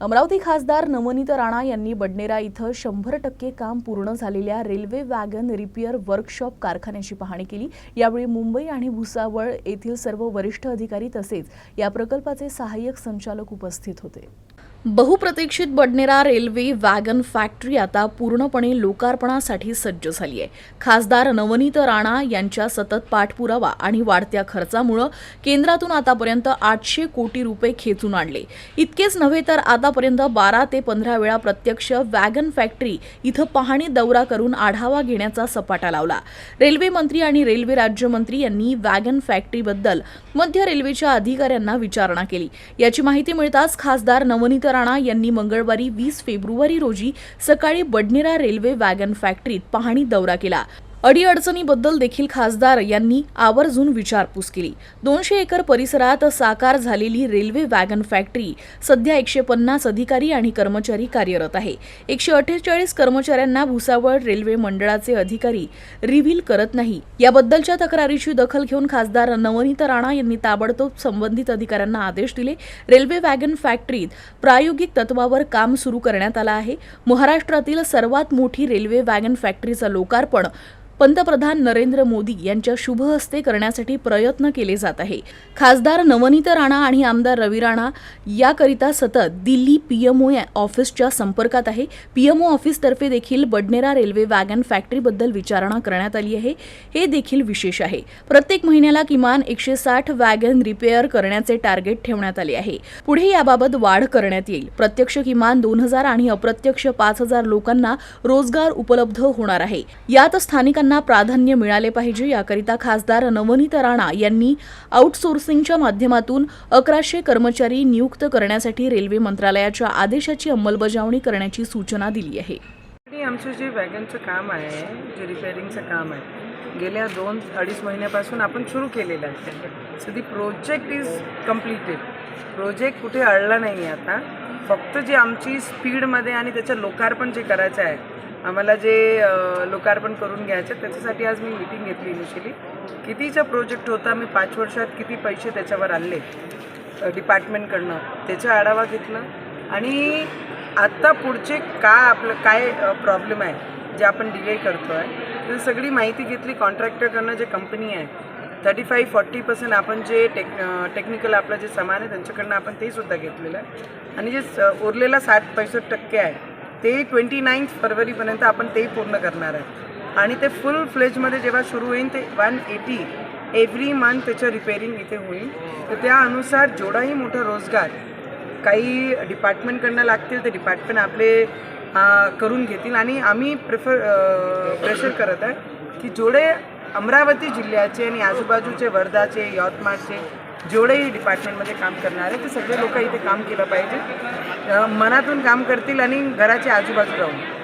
अमरावती खासदार नवनीत राणा यांनी बडनेरा इथं शंभर टक्के काम पूर्ण झालेल्या रेल्वे वॅगन रिपेअर वर्कशॉप कारखान्याची पाहणी केली. यावेळी मुंबई आणि भुसावळ येथील सर्व वरिष्ठ अधिकारी तसेच या प्रकल्पाचे सहाय्यक संचालक उपस्थित होते. बहुप्रतीक्षित बडनेरा रेल्वे वॅगन फॅक्टरी आता पूर्णपणे लोकार्पणासाठी सज्ज झाली आहे खासदार नवनीत राणा यांच्या सतत पाठपुरावा आणि वाढत्या खर्चामुळं केंद्रातून आतापर्यंत आठशे कोटी रुपये खेचून आणले. इतकेच नव्हे तर आतापर्यंत बारा ते पंधरा वेळा प्रत्यक्ष वॅगन फॅक्टरी इथं पाहणी दौरा करून आढावा घेण्याचा सपाटा लावला. रेल्वे मंत्री आणि रेल्वे राज्यमंत्री यांनी वॅगन फॅक्टरीबद्दल मध्य रेल्वेच्या अधिकाऱ्यांना विचारणा केली. याची माहिती मिळताच खासदार नवनीत राणा यांनी मंगळवारी वीस फेब्रुवारी रोजी सकाळी बडनेरा रेल्वे वॅगन फॅक्टरीत पाहणी दौरा केला. अडीअडचणीबद्दल देखील खासदार यांनी आवर्जून विचारपूस केली. दोनशे एकर परिसरात साकार झालेली रेल्वे वॅगन फॅक्टरी सध्या एकशे पन्नास अधिकारी आणि कर्मचारी कार्यरत आहे. एकशे अठ्ठेचाळीस कर्मचाऱ्यांना भुसावळ रेल्वे मंडळाचे अधिकारी रिव्हील करत नाही. याबद्दलच्या तक्रारीची दखल घेऊन खासदार नवनीत राणा यांनी ताबडतोब संबंधित अधिकाऱ्यांना आदेश दिले. रेल्वे वॅगन फॅक्टरीत प्रायोगिक तत्वावर काम सुरू करण्यात आलं आहे. महाराष्ट्रातील सर्वात मोठी रेल्वे वॅगन फॅक्टरीचं लोकार्पण पंतप्रधान नरेंद्र मोदी यांच्या शुभ हस्ते करण्यासाठी प्रयत्न केले जात आहे. खासदार नवनीत राणा आणि आमदार रवी राणा याकरिता सतत दिल्ली पीएमओ ऑफिसच्या संपर्कात आहे. पीएमओ ऑफिसतर्फे देखील बडनेरा रेल्वे वॅगन फॅक्टरीबद्दल विचारणा करण्यात आली आहे. हे देखील विशेष आहे. प्रत्येक महिन्याला किमान एकशे साठ वॅगन रिपेअर करण्याचे टार्गेट ठेवण्यात आले आहे. पुढे याबाबत वाढ करण्यात येईल. प्रत्यक्ष किमान दोन हजार आणि अप्रत्यक्ष पाच हजार लोकांना रोजगार उपलब्ध होणार आहे. यात स्थानिकांना प्राधान्य मिळाले पाहिजे याकरिता खासदार नवनीत राणा यांनी आउटसोर्सिंगच्या माध्यमातून अकराशे कर्मचारी नियुक्त करण्यासाठी रेल्वे मंत्रालयाच्या आदेशाची अंमलबजावणी करण्याची सूचना दिली आहे. आमचं जे वॅगनचं काम आहे जे रिपेअरिंगचं काम आहे गेल्या दोन अडीच महिन्यापासून आपण सुरू केलेलं आहे. So the project is completed project कुठे अडला नाही आहे आता. फक्त जे आमची स्पीडमध्ये आणि त्याचं लोकार्पण जे करायचं आहे आम्हाला जे लोकार्पण करून घ्यायचं त्याच्यासाठी आज मी मीटिंग घेतली इनिशियली कितीचा प्रोजेक्ट होता मी पाच वर्षात किती पैसे त्याच्यावर आणले? डिपार्टमेंटकडनं त्याचा आढावा घेतला. आणि आत्ता पुढचे का आपलं काय प्रॉब्लेम आहे जे आपण डिले करतो आहे तर सगळी माहिती घेतली कॉन्ट्रॅक्टरकडनं जे कंपनी आहे. थर्टी फाईव्ह फॉर्टी पर्सेंट आपण जे टेक टेक्निकल आपलं जे सामान आहे त्यांच्याकडनं आपण तेसुद्धा घेतलेलं आहे. आणि जे स- उरलेला साठ पैसष्ट टक्के आहे ते ट्वेंटी नाईन्थ फरवरीपर्यंत आपण ते पूर्ण करणार आहे. आणि ते फुल फ्लेजमध्ये जेव्हा सुरू होईल ते वन एटी एव्हरी मंथ त्याचं रिपेअरिंग इथे होईल. तर त्यानुसार जेवढाही मोठा रोजगार काही डिपार्टमेंटकडनं लागतील ते डिपार्टमेंट आपले करून घेतील. आणि आम्ही प्रिफर प्रेशर करत आहे की जेवढे अमरावती जिल्ह्याचे आणि आजूबाजूचे वर्धाचे यवतमाळचे जेवढेही डिपार्टमेंटमध्ये काम करणार आहे ते सगळे लोक इथे काम केलं पाहिजे. मनातून काम करतील आणि घराच्या आजूबाजू राहून